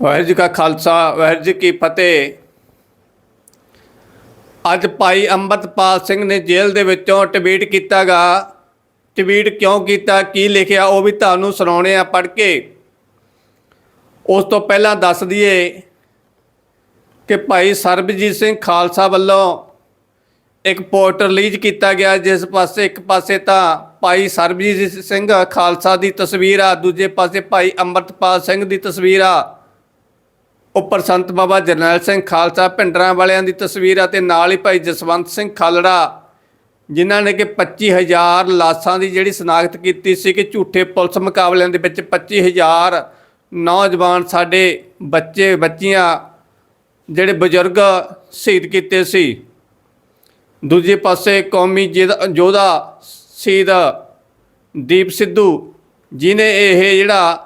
ਵਾਹਿਗੁਰੂ ਜੀ ਕਾ ਖਾਲਸਾ, ਵਾਹਿਗੁਰੂ ਜੀ ਕੀ ਫਤਿਹ। ਅੱਜ ਭਾਈ ਅੰਮ੍ਰਿਤਪਾਲ ਸਿੰਘ ਨੇ ਜੇਲ੍ਹ ਦੇ ਵਿੱਚੋਂ ਟਵੀਟ ਕੀਤਾਗਾ। ਟਵੀਟ ਕਿਉਂ ਕੀਤਾ, ਕੀ ਲਿਖਿਆ, ਉਹ ਵੀ ਤੁਹਾਨੂੰ ਸੁਣਾਉਣੇ ਆ ਪੜ੍ਹ ਕੇ। ਉਸ ਤੋਂ ਪਹਿਲਾਂ ਦੱਸ ਦਈਏ ਕਿ ਭਾਈ ਸਰਬਜੀਤ ਸਿੰਘ ਖਾਲਸਾ ਵੱਲੋਂ ਇੱਕ ਪੋਸਟਰ ਰਿਲੀਜ਼ ਕੀਤਾ ਗਿਆ, ਜਿਸ ਪਾਸੇ ਇੱਕ ਪਾਸੇ ਤਾਂ ਭਾਈ ਸਰਬਜੀਤ ਸਿੰਘ ਖਾਲਸਾ ਦੀ ਤਸਵੀਰ ਆ, ਦੂਜੇ ਪਾਸੇ ਭਾਈ ਅੰਮ੍ਰਿਤਪਾਲ ਸਿੰਘ ਦੀ ਤਸਵੀਰ ਆ। ਉੱਪਰ ਸੰਤ ਬਾਬਾ ਜਰਨੈਲ ਸਿੰਘ ਖਾਲਸਾ ਭਿੰਡਰਾਂ ਵਾਲਿਆਂ ਦੀ ਤਸਵੀਰ ਆ ਤੇ ਨਾਲ ਹੀ ਭਾਈ ਜਸਵੰਤ ਸਿੰਘ ਖਾਲੜਾ, ਜਿਨ੍ਹਾਂ ਨੇ ਕਿ 25000 ਲਾਸ਼ਾਂ ਦੀ ਜਿਹੜੀ ਸਨਾਖਤ ਕੀਤੀ ਸੀ ਕਿ ਝੂਠੇ ਪੁਲਿਸ ਮੁਕਾਬਲਿਆਂ ਦੇ ਵਿੱਚ 25000 ਨੌਜਵਾਨ ਸਾਡੇ ਬੱਚੇ, ਬੱਚੀਆਂ ਜਿਹੜੇ ਬਜ਼ੁਰਗ ਸ਼ਹੀਦ ਕੀਤੇ ਸੀ। ਦੂਜੇ ਪਾਸੇ ਕੌਮੀ ਜਿਹਦਾ- ਯੋਧਾ ਸ਼ਹੀਦ ਦੀਪ ਸਿੱਧੂ ਜਿਨੇ ਇਹ ਜਿਹੜਾ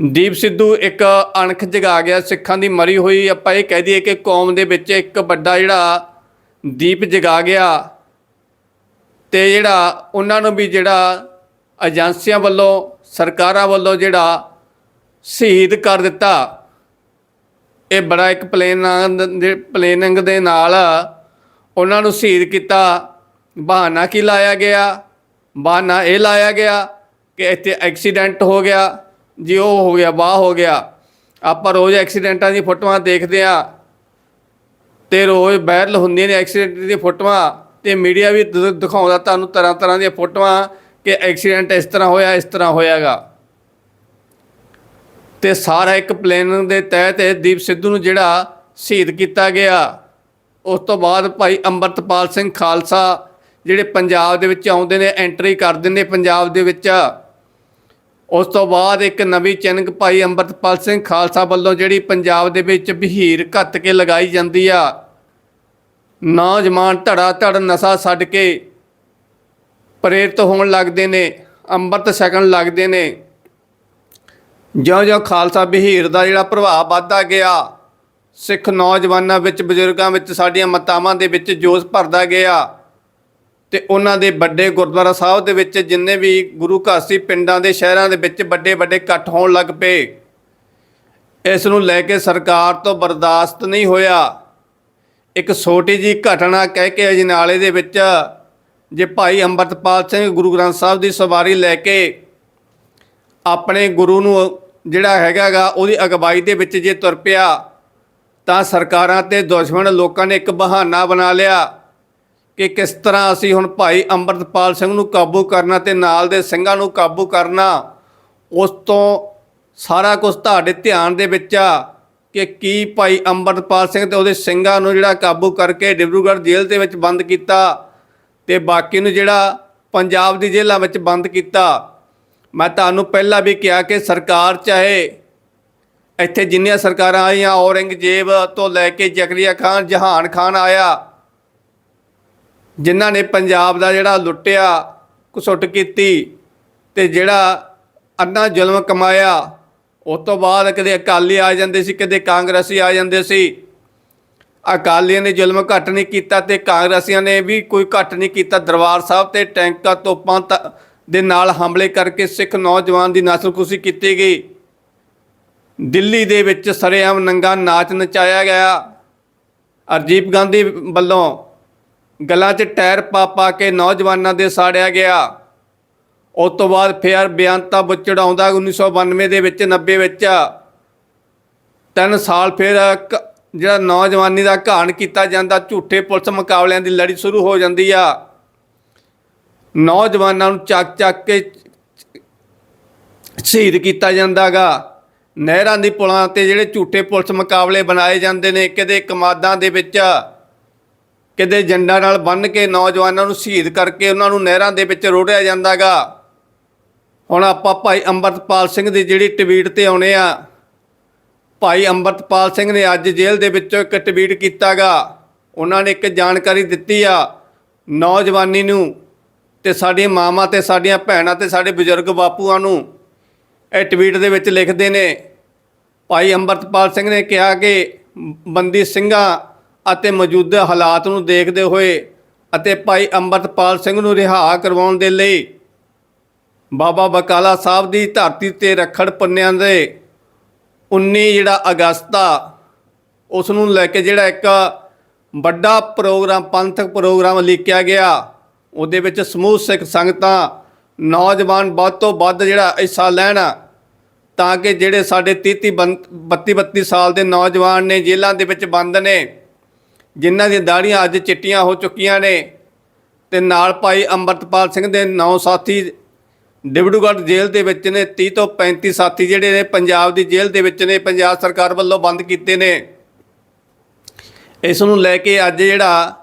ਦੀਪ ਸਿੱਧੂ ਇੱਕ ਅਣਖ ਜਗਾ ਗਿਆ, ਸਿੱਖਾਂ ਦੀ ਮਰੀ ਹੋਈ। ਆਪਾਂ ਇਹ ਕਹਿ ਦਈਏ ਕਿ ਕੌਮ ਦੇ ਵਿੱਚ ਇੱਕ ਵੱਡਾ ਜਿਹੜਾ ਦੀਪ ਜਗਾ ਗਿਆ ਤੇ ਜਿਹੜਾ ਉਹਨਾਂ ਨੂੰ ਵੀ ਜਿਹੜਾ ਏਜੰਸੀਆਂ ਵੱਲੋਂ, ਸਰਕਾਰਾਂ ਵੱਲੋਂ ਜਿਹੜਾ ਸ਼ਹੀਦ ਕਰ ਦਿੱਤਾ। ਇਹ ਬੜਾ ਇੱਕ ਪਲੇਨ ਦੇ ਪਲੇਨਿੰਗ ਦੇ ਨਾਲ ਉਹਨਾਂ ਨੂੰ ਸ਼ਹੀਦ ਕੀਤਾ। ਬਹਾਨਾ ਕੀ ਲਾਇਆ ਗਿਆ? ਬਹਾਨਾ ਇਹ ਲਾਇਆ ਗਿਆ ਕਿ ਇੱਥੇ ਐਕਸੀਡੈਂਟ ਹੋ ਗਿਆ। ਜੀ ਉਹ ਹੋ ਗਿਆ, ਵਾਹ ਹੋ ਗਿਆ। ਆਪਾਂ ਰੋਜ਼ ਐਕਸੀਡੈਂਟਾਂ ਦੀ ਫੋਟੋਆਂ ਦੇਖਦੇ ਆ ਤੇ ਰੋਜ਼ ਵਾਇਰਲ ਹੁੰਦੀਆਂ ਨੇ ਐਕਸੀਡੈਂਟ ਦੀਆਂ ਫੋਟੋਆਂ ਤੇ ਮੀਡੀਆ ਵੀ ਦ- ਦਿਖਾਉਂਦਾ ਤੁਹਾਨੂੰ ਤਰ੍ਹਾਂ ਤਰ੍ਹਾਂ ਦੀਆਂ ਫੋਟੋਆਂ ਕਿ ਐਕਸੀਡੈਂਟ ਇਸ ਤਰ੍ਹਾਂ ਹੋਇਆ, ਇਸ ਤਰ੍ਹਾਂ ਹੋਇਆਗਾ। ਤੇ ਸਾਰਾ ਇੱਕ ਪਲੈਨ ਦੇ ਤਹਿਤ ਦੀਪ ਸਿੱਧੂ ਨੂੰ ਜਿਹੜਾ ਸ਼ਹੀਦ ਕੀਤਾ ਗਿਆ, ਉਸ ਤੋਂ ਬਾਅਦ ਭਾਈ ਅੰਮ੍ਰਿਤਪਾਲ ਸਿੰਘ ਖਾਲਸਾ ਜਿਹੜੇ ਪੰਜਾਬ ਦੇ ਵਿੱਚ ਆਉਂਦੇ ਨੇ ਐਂਟਰੀ ਕਰਦੇ ਨੇ ਪੰਜਾਬ ਦੇ ਵਿੱਚ। ਉਸ ਤੋਂ ਬਾਅਦ ਇੱਕ ਨਵੀਂ ਚਿੰਨ੍ਹ ਭਾਈ ਅੰਮ੍ਰਿਤਪਾਲ ਸਿੰਘ ਖਾਲਸਾ ਵੱਲੋਂ, ਜਿਹੜੀ ਪੰਜਾਬ ਦੇ ਵਿੱਚ ਬਹੀਰ ਘੱਤ ਕੇ ਲਗਾਈ ਜਾਂਦੀ ਆ। ਨੌਜਵਾਨ ਧੜਾ ਧੜ ਨਸ਼ਾ ਛੱਡ ਕੇ ਪ੍ਰੇਰਿਤ ਹੋਣ ਲੱਗਦੇ ਨੇ, ਅੰਮ੍ਰਿਤ ਛਕਣ ਲੱਗਦੇ ਨੇ। ਜਿਉਂ-ਜਿਉਂ ਖਾਲਸਾ ਬਹੀਰ ਦਾ ਜਿਹੜਾ ਪ੍ਰਭਾਵ ਵੱਧਦਾ ਗਿਆ, ਸਿੱਖ ਨੌਜਵਾਨਾਂ ਵਿੱਚ, ਬਜ਼ੁਰਗਾਂ ਵਿੱਚ ਸਾਡੀਆਂ ਮਤਾਵਾਂ ਦੇ ਵਿੱਚ ਜੋਸ਼ ਭਰਦਾ ਗਿਆ। ਤੇ ਉਹਨਾਂ ਦੇ ਵੱਡੇ ਗੁਰਦੁਆਰਾ ਸਾਹਿਬ ਦੇ ਵਿੱਚ ਜਿੰਨੇ ਵੀ ਗੁਰੂ ਘਰ ਸੀ, ਪਿੰਡਾਂ ਦੇ ਸ਼ਹਿਰਾਂ ਦੇ ਵਿੱਚ ਵੱਡੇ ਵੱਡੇ ਇਕੱਠ ਹੋਣ ਲੱਗ ਪਏ। ਇਸ ਨੂੰ ਲੈ ਕੇ ਸਰਕਾਰ ਤੋਂ ਬਰਦਾਸ਼ਤ ਨਹੀਂ ਹੋਇਆ। ਇੱਕ ਛੋਟੀ ਜੀ ਘਟਨਾ ਕਹਿ ਕੇ ਅਜਨਾਲੇ ਦੇ ਵਿੱਚ ਜੇ ਭਾਈ ਅੰਮ੍ਰਿਤਪਾਲ ਸਿੰਘ ਗੁਰੂ ਗ੍ਰੰਥ ਸਾਹਿਬ ਦੀ ਸਵਾਰੀ ਲੈ ਕੇ ਆਪਣੇ ਗੁਰੂ ਨੂੰ ਜਿਹੜਾ ਹੈਗਾਗਾ ਉਹਦੀ ਅਗਵਾਈ ਦੇ ਵਿੱਚ ਜੇ ਤੁਰ ਪਿਆ, ਤਾਂ ਸਰਕਾਰਾਂ ਤੇ ਦੁਸ਼ਮਣ ਲੋਕਾਂ ਨੇ ਇੱਕ ਬਹਾਨਾ ਬਣਾ ਲਿਆ। ਕਿ ਕਿਸ ਤਰ੍ਹਾਂ ਅਸੀਂ ਹੁਣ ਭਾਈ ਅੰਮ੍ਰਿਤਪਾਲ ਸਿੰਘ ਨੂੰ ਕਾਬੂ ਕਰਨਾ ਤੇ ਨਾਲ ਦੇ ਸਿੰਘਾਂ ਨੂੰ ਕਾਬੂ ਕਰਨਾ, ਉਸ ਤੋਂ ਸਾਰਾ ਕੁਝ ਤੁਹਾਡੇ ਧਿਆਨ ਦੇ ਵਿੱਚ ਆ ਕਿ ਕੀ ਭਾਈ ਅੰਮ੍ਰਿਤਪਾਲ ਸਿੰਘ ਤੇ ਉਹਦੇ ਸਿੰਘਾਂ ਨੂੰ ਜਿਹੜਾ ਕਾਬੂ ਕਰਕੇ ਡਿਬਰੂਗੜ੍ਹ ਜੇਲ੍ਹ ਦੇ ਵਿੱਚ ਬੰਦ ਕੀਤਾ ਤੇ ਬਾਕੀ ਨੂੰ ਜਿਹੜਾ ਪੰਜਾਬ ਦੀ ਜੇਲ੍ਹਾਂ ਵਿੱਚ ਬੰਦ ਕੀਤਾ। ਮੈਂ ਤੁਹਾਨੂੰ ਪਹਿਲਾਂ ਵੀ ਕਿਹਾ ਕਿ ਸਰਕਾਰ ਚਾਹੇ ਇੱਥੇ ਜਿੰਨੀਆਂ ਸਰਕਾਰਾਂ ਆਈਆਂ, ਔਰੰਗਜ਼ੇਬ ਤੋਂ ਲੈ ਕੇ ਜ਼ਕਰੀਆ ਖਾਨ, ਜਹਾਨ ਖਾਨ ਆਇਆ ਜਿਨ੍ਹਾਂ ਨੇ ਪੰਜਾਬ ਦਾ ਜਿਹੜਾ ਲੁੱਟਿਆ, ਕੁਸੁੱਟ ਕੀਤੀ ਤੇ ਜਿਹੜਾ ਅੰਨਾ ਜ਼ੁਲਮ ਕਮਾਇਆ ਉਸ ਤੋਂ ਬਾਅਦ ਕਦੇ ਅਕਾਲੀ ਆ ਜਾਂਦੇ ਸੀ, ਕਦੇ ਕਾਂਗਰਸੀ ਆ ਜਾਂਦੇ ਸੀ। ਅਕਾਲੀਆਂ ਨੇ ਜ਼ੁਲਮ ਘੱਟ ਨਹੀਂ ਕੀਤਾ ਤੇ ਕਾਂਗਰਸੀਆਂ ਨੇ ਵੀ ਕੋਈ ਘੱਟ ਨਹੀਂ ਕੀਤਾ। ਦਰਬਾਰ ਸਾਹਿਬ ਤੇ ਟੈਂਕਾਂ ਤੋਪਾਂ ਤ- ਦੇ ਨਾਲ ਹਮਲੇ ਕਰਕੇ ਸਿੱਖ ਨੌਜਵਾਨ ਦੀ ਨਸਲਕੁਸ਼ੀ ਕੀਤੀ ਗਈ। ਦਿੱਲੀ ਦੇ ਵਿੱਚ ਸਰੇਆਮ ਨੰਗਾ ਨਾਚ ਨਚਾਇਆ ਗਿਆ। ਅਰਜੀਤ ਗਾਂਧੀ ਵੱਲੋਂ ਗਲਾਂ 'ਚ ਟਾਇਰ ਪਾ ਪਾ ਕੇ ਨੌਜਵਾਨਾਂ ਦੇ ਸਾੜਿਆ ਗਿਆ। ਉਸ ਤੋਂ ਬਾਅਦ ਫਿਰ ਬਿਆਨਤਾ ਬੁੱਚੜ ਆਉਂਦਾ 1992 ਦੇ ਵਿੱਚ 90 ਵਿੱਚ। ਤਿੰਨ ਸਾਲ ਫਿਰ ਕ- ਜਿਹੜਾ ਨੌਜਵਾਨੀ ਦਾ ਘਾਣ ਕੀਤਾ ਜਾਂਦਾ, ਝੂਠੇ ਪੁਲਿਸ ਮੁਕਾਬਲਿਆਂ ਦੀ ਲੜੀ ਸ਼ੁਰੂ ਹੋ ਜਾਂਦੀ ਆ। ਨੌਜਵਾਨਾਂ ਨੂੰ ਚੱਕ ਚੱਕ ਕੇ ਸ਼ਹੀਦ ਕੀਤਾ ਜਾਂਦਾਗਾ। ਨਹਿਰਾਂ ਦੀ ਪੁਲਾਂ ਤੇ ਜਿਹੜੇ ਝੂਠੇ ਪੁਲਿਸ ਮੁਕਾਬਲੇ ਬਣਾਏ ਜਾਂਦੇ ਨੇ, ਕਿਤੇ ਕਮਾਦਾਂ ਦੇ ਵਿੱਚ। ਕਿਤੇ ਜੰਡਾਂ ਨਾਲ ਬੰਨ੍ਹ ਕੇ ਨੌਜਵਾਨਾਂ ਨੂੰ ਸ਼ਹੀਦ ਕਰਕੇ ਉਹਨਾਂ ਨੂੰ ਨਹਿਰਾਂ ਦੇ ਵਿੱਚ ਰੋੜਿਆ ਜਾਂਦਾਗਾ। ਹੁਣ ਆਪਾਂ ਭਾਈ ਅੰਮ੍ਰਿਤਪਾਲ ਸਿੰਘ ਦੀ ਜਿਹੜੀ ਟਵੀਟ ਤੇ ਆਉਣੇ ਆ। ਭਾਈ ਅੰਮ੍ਰਿਤਪਾਲ ਸਿੰਘ ਨੇ ਅੱਜ ਜੇਲ੍ਹ ਦੇ ਵਿੱਚੋਂ ਇੱਕ ਟਵੀਟ ਕੀਤਾਗਾ। ਉਹਨਾਂ ਨੇ ਇੱਕ ਜਾਣਕਾਰੀ ਦਿੱਤੀ ਆ ਨੌਜਵਾਨੀ ਨੂੰ ਤੇ ਸਾਡੀਆਂ ਮਾਵਾਂ ਤੇ ਸਾਡੀਆਂ ਭੈਣਾਂ ਤੇ ਸਾਡੇ ਬਜ਼ੁਰਗ ਬਾਪੂਆਂ ਨੂੰ। ਇਹ ਟਵੀਟ ਦੇ ਵਿੱਚ ਲਿਖਦੇ ਨੇ, ਭਾਈ ਅੰਮ੍ਰਿਤਪਾਲ ਸਿੰਘ ਨੇ ਕਿਹਾ ਕਿ ਬੰਦੀ ਸਿੰਘਾਂ ਅਤੇ ਮੌਜੂਦਾ ਹਾਲਾਤ ਨੂੰ ਦੇਖਦੇ ਹੋਏ ਅਤੇ ਭਾਈ ਅੰਮ੍ਰਿਤਪਾਲ ਸਿੰਘ ਨੂੰ ਰਿਹਾ ਕਰਵਾਉਣ ਦੇ ਲਈ ਬਾਬਾ ਬਕਾਲਾ ਸਾਹਿਬ ਦੀ ਧਰਤੀ ਤੇ ਰੱਖੜ ਪੰਨਿਆਂ ਦੇ 19 ਜਿਹੜਾ ਅਗਸਤ ਆ, ਉਸ ਨੂੰ ਲੈ ਕੇ ਜਿਹੜਾ ਇੱਕ ਵੱਡਾ ਪ੍ਰੋਗਰਾਮ, ਪੰਥਕ ਪ੍ਰੋਗਰਾਮ ਲਿਖਿਆ ਗਿਆ। ਉਹਦੇ ਵਿੱਚ ਸਮੂਹ ਸਿੱਖ ਸੰਗਤਾਂ, ਨੌਜਵਾਨ ਵੱਧ ਤੋਂ ਵੱਧ ਜਿਹੜਾ ਹਿੱਸਾ ਲੈਣ, ਤਾਂ ਕਿ ਜਿਹੜੇ ਸਾਡੇ 30 32 32 ਸਾਲ ਦੇ ਨੌਜਵਾਨ ਨੇ ਜੇਲ੍ਹਾਂ ਦੇ ਵਿੱਚ ਬੰਦ ਨੇ ਜਿਨ੍ਹਾਂ ਦੀਆਂ ਦਾੜੀਆਂ ਅੱਜ ਚਿੱਟੀਆਂ ਹੋ ਚੁੱਕੀਆਂ ਨੇ ਤੇ ਨਾਲ ਭਾਈ ਅੰਮ੍ਰਿਤਪਾਲ ਸਿੰਘ ਦੇ ਨੌ ਸਾਥੀ ਡਿਬੜੂਗੜ੍ਹ ਜੇਲ੍ਹ ਦੇ ਵਿੱਚ ਨੇ 30 ਤੋਂ 35 ਸਾਥੀ ਜਿਹੜੇ ਨੇ ਪੰਜਾਬ ਦੀ ਜੇਲ੍ਹ ਦੇ ਵਿੱਚ ਨੇ, ਪੰਜਾਬ ਸਰਕਾਰ ਵੱਲੋਂ ਬੰਦ ਕੀਤੇ ਨੇ। ਇਸ ਨੂੰ ਲੈ ਕੇ ਅੱਜ ਜਿਹੜਾ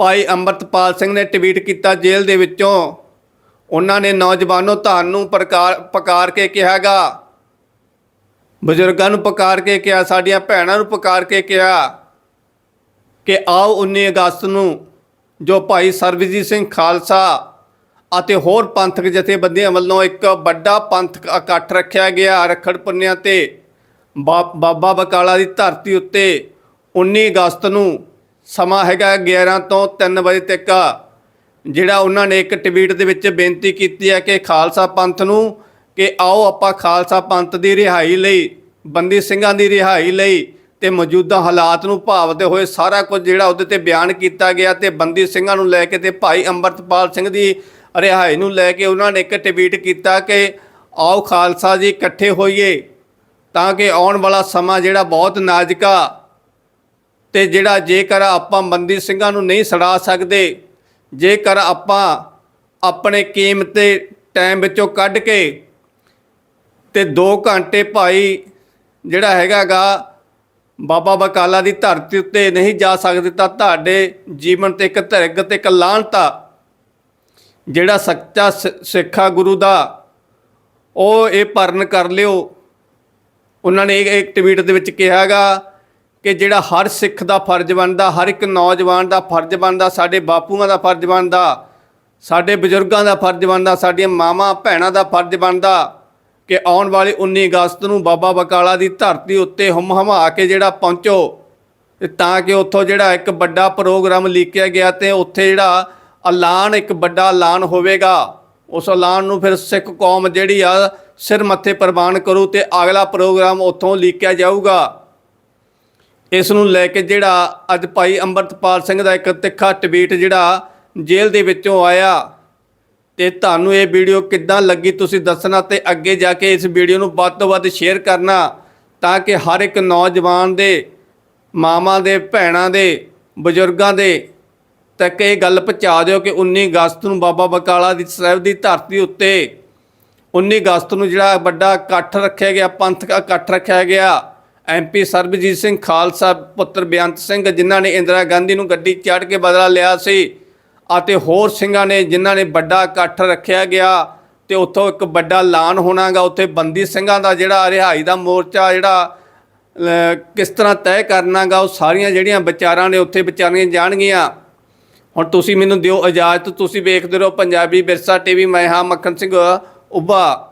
ਭਾਈ ਅੰਮ੍ਰਿਤਪਾਲ ਸਿੰਘ ਨੇ ਟਵੀਟ ਕੀਤਾ ਜੇਲ੍ਹ ਦੇ ਵਿੱਚੋਂ, ਉਹਨਾਂ ਨੇ ਨੌਜਵਾਨੋ ਤੁਹਾਨੂੰ ਪ੍ਰਕਾਰ, ਪਕਾਰ ਕੇ ਕਿਹਾਗਾ ਬਜ਼ੁਰਗਾਂ ਨੂੰ ਪਕਾਰ ਕੇ ਕਿਹਾ, ਸਾਡੀਆਂ ਭੈਣਾਂ ਨੂੰ ਪਕਾਰ ਕੇ ਕਿਹਾ। ਕਿ ਆਓ 19 ਅਗਸਤ ਨੂੰ ਜੋ ਭਾਈ ਸਰਬਜੀਤ ਸਿੰਘ ਖਾਲਸਾ ਅਤੇ ਹੋਰ ਪੰਥਕ ਜਥੇਬੰਦੀਆਂ ਵੱਲੋਂ ਇੱਕ ਵੱਡਾ ਪੰਥਕ ਇਕੱਠ ਰੱਖਿਆ ਗਿਆ ਰੱਖੜ ਪੁੰਨਿਆ ਤੇ, ਬਾ- ਬਾਬਾ ਬਕਾਲਾ ਦੀ ਧਰਤੀ ਉੱਤੇ 19 ਅਗਸਤ ਨੂੰ ਸਮਾਂ ਹੈਗਾ 11 ਤੋਂ 3 ਵਜੇ ਤੱਕ, ਜਿਹੜਾ ਉਹਨਾਂ ਨੇ ਇੱਕ ਟਵੀਟ ਦੇ ਵਿੱਚ ਬੇਨਤੀ ਕੀਤੀ ਹੈ ਕਿ ਖਾਲਸਾ ਪੰਥ ਨੂੰ ਕਿ ਆਓ ਆਪਾਂ ਖਾਲਸਾ ਪੰਥ ਦੀ ਰਿਹਾਈ ਲਈ, ਬੰਦੀ ਸਿੰਘਾਂ ਦੀ ਰਿਹਾਈ ਲਈ ਤੇ ਮੌਜੂਦਾ ਹਾਲਾਤ ਨੂੰ ਭਾਵਦੇ ਹੋਏ ਸਾਰਾ ਕੁਝ ਜਿਹੜਾ ਉਹਦੇ ਤੇ ਬਿਆਨ ਕੀਤਾ ਗਿਆ ਤੇ ਬੰਦੀ ਸਿੰਘਾਂ ਨੂੰ ਲੈ ਕੇ ਤੇ ਭਾਈ ਅੰਮ੍ਰਿਤਪਾਲ ਸਿੰਘ ਦੀ ਰਿਹਾਈ ਨੂੰ ਲੈ ਕੇ ਉਹਨਾਂ ਨੇ ਇੱਕ ਟਵੀਟ ਕੀਤਾ ਕਿ ਆਓ ਖਾਲਸਾ ਜੀ, ਇਕੱਠੇ ਹੋਈਏ ਤਾਂ ਕਿ ਆਉਣ ਵਾਲਾ ਸਮਾਂ ਜਿਹੜਾ ਬਹੁਤ ਨਾਜ਼ੁਕਾ ਤੇ ਜਿਹੜਾ ਜੇਕਰ ਆਪਾਂ ਬੰਦੀ ਸਿੰਘਾਂ ਨੂੰ ਨਹੀਂ ਛੜਾ ਸਕਦੇ, ਜੇਕਰ ਆਪਾਂ ਆਪਣੇ ਕੀਮਤੇ ਟਾਈਮ ਵਿੱਚੋਂ ਕੱਢ ਕੇ ਤੇ 2 ਘੰਟੇ ਭਾਈ ਜਿਹੜਾ ਹੈਗਾਗਾ ਬਾਬਾ ਬਕਾਲਾ ਦੀ ਧਰਤੀ ਉੱਤੇ ਨਹੀਂ ਜਾ ਸਕਦੇ ਤਾਂ ਤੁਹਾਡੇ ਜੀਵਨ ਤੇ ਇੱਕ ਧਿਰਗ ਤੇ ਇੱਕ ਲਾਹਨਤਾ ਜਿਹੜਾ ਸੱਚਾ ਸਿ- ਸਿੱਖਾ ਗੁਰੂ ਦਾ, ਉਹ ਇਹ ਭਰਨ ਕਰ ਲਿਓ। ਉਹਨਾਂ ਨੇ ਇੱਕ- ਇੱਕ ਟਵੀਟ ਦੇ ਵਿੱਚ ਕਿਹਾਗਾ ਕਿ ਜਿਹੜਾ ਹਰ ਸਿੱਖ ਦਾ ਫਰਜ਼ ਬਣਦਾ, ਹਰ ਇੱਕ ਨੌਜਵਾਨ ਦਾ ਫਰਜ਼ ਬਣਦਾ, ਸਾਡੇ ਬਾਪੂਆਂ ਦਾ ਫਰਜ਼ ਬਣਦਾ, ਸਾਡੇ ਬਜ਼ੁਰਗਾਂ ਦਾ ਫਰਜ਼ ਬਣਦਾ, ਸਾਡੀਆਂ ਮਾਵਾਂ ਭੈਣਾਂ ਦਾ ਫਰਜ਼ ਬਣਦਾ। ਕਿ ਆਉਣ ਵਾਲੇ 19 ਅਗਸਤ ਨੂੰ ਬਾਬਾ ਬਕਾਲਾ ਦੀ ਧਰਤੀ ਉੱਤੇ ਹਮ ਹਮਾ ਕੇ ਜਿਹੜਾ ਪਹੁੰਚੋ ਤੇ ਤਾਂ ਕਿ ਉੱਥੋਂ ਜਿਹੜਾ ਇੱਕ ਵੱਡਾ ਪ੍ਰੋਗਰਾਮ ਲਿਖਿਆ ਗਿਆ ਤੇ ਉੱਥੇ ਜਿਹੜਾ ਐਲਾਨ, ਇੱਕ ਵੱਡਾ ਐਲਾਨ ਹੋਵੇਗਾ। ਉਸ ਐਲਾਨ ਨੂੰ ਫਿਰ ਸਿੱਖ ਕੌਮ ਜਿਹੜੀ ਆ ਸਿਰ ਮੱਥੇ ਪ੍ਰਵਾਨ ਕਰੂ ਤੇ ਅਗਲਾ ਪ੍ਰੋਗਰਾਮ ਉੱਥੋਂ ਲਿਖਿਆ ਜਾਊਗਾ। ਇਸ ਨੂੰ ਲੈ ਕੇ ਜਿਹੜਾ ਅੱਜ ਭਾਈ ਅੰਮ੍ਰਿਤਪਾਲ ਸਿੰਘ ਦਾ ਇੱਕ ਤਿੱਖਾ ਟਵੀਟ ਜਿਹੜਾ ਜੇਲ੍ਹ ਦੇ ਵਿੱਚੋਂ ਆਇਆ। ਤੇ ਤੁਹਾਨੂੰ ਇਹ ਵੀਡੀਓ ਕਿੱਦਾਂ ਲੱਗੀ ਤੁਸੀਂ ਦੱਸਣਾ ਤੇ ਅੱਗੇ ਜਾ ਕੇ ਇਸ ਵੀਡੀਓ ਨੂੰ ਵੱਧ ਤੋਂ ਵੱਧ ਸ਼ੇਅਰ ਕਰਨਾ ਤਾਂ ਕਿ ਹਰ ਇੱਕ ਨੌਜਵਾਨ ਦੇ ਮਾਵਾਂ ਦੇ, ਭੈਣਾਂ ਦੇ, ਬਜ਼ੁਰਗਾਂ ਦੇ ਤੱਕ ਇਹ ਗੱਲ ਪਹੁੰਚਾ ਦਿਓ ਕਿ 19 ਅਗਸਤ ਨੂੰ ਬਾਬਾ ਬਕਾਲਾ ਦੀ ਸਾਹਿਬ ਦੀ ਧਰਤੀ ਉੱਤੇ 19 ਅਗਸਤ ਨੂੰ ਜਿਹੜਾ ਵੱਡਾ ਇਕੱਠ ਰੱਖਿਆ ਗਿਆ ਪੰਥਕ ਇਕੱਠ ਰੱਖਿਆ ਗਿਆ ਐਮਪੀ ਸਰਬਜੀਤ ਸਿੰਘ ਖਾਲਸਾ ਪੁੱਤਰ ਬੇਅੰਤ ਸਿੰਘ ਜਿਨ੍ਹਾਂ ਨੇ ਇੰਦਰਾ ਗਾਂਧੀ ਨੂੰ ਗੱਡੀ ਚੜ੍ਹ ਕੇ ਬਦਲਾ ਲਿਆ ਸੀ। ਅਤੇ ਹੋਰ ਸਿੰਘਾਂ ਨੇ ਜਿਨ੍ਹਾਂ ਨੇ ਵੱਡਾ ਇਕੱਠ ਰੱਖਿਆ ਗਿਆ ਤੇ ਉੱਥੋਂ ਇੱਕ ਵੱਡਾ ਐਲਾਨ ਹੋਣਾਗਾ, ਉੱਥੇ ਬੰਦੀ ਸਿੰਘਾਂ ਦਾ ਜਿਹੜਾ ਰਿਹਾਈ ਦਾ ਮੋਰਚਾ, ਜਿਹੜਾ ਕਿਸ ਤਰ੍ਹਾਂ ਤੈਅ ਕਰਨਾਗਾ, ਉਹ ਸਾਰੀਆਂ ਜਿਹੜੀਆਂ ਵਿਚਾਰਾਂ ਨੇ ਉੱਥੇ ਵਿਚਾਰੀਆਂ ਜਾਣਗੀਆਂ। ਹੁਣ ਤੁਸੀਂ ਮੈਨੂੰ ਦਿਓ ਇਜਾਜ਼ਤ, ਤੁਸੀਂ ਵੇਖਦੇ ਰਹੋ ਪੰਜਾਬੀ ਵਿਰਸਾ ਟੀਵੀ, ਮੈਂ ਹਾਂ ਮੱਖਣ ਸਿੰਘ ਉੱਭਾ।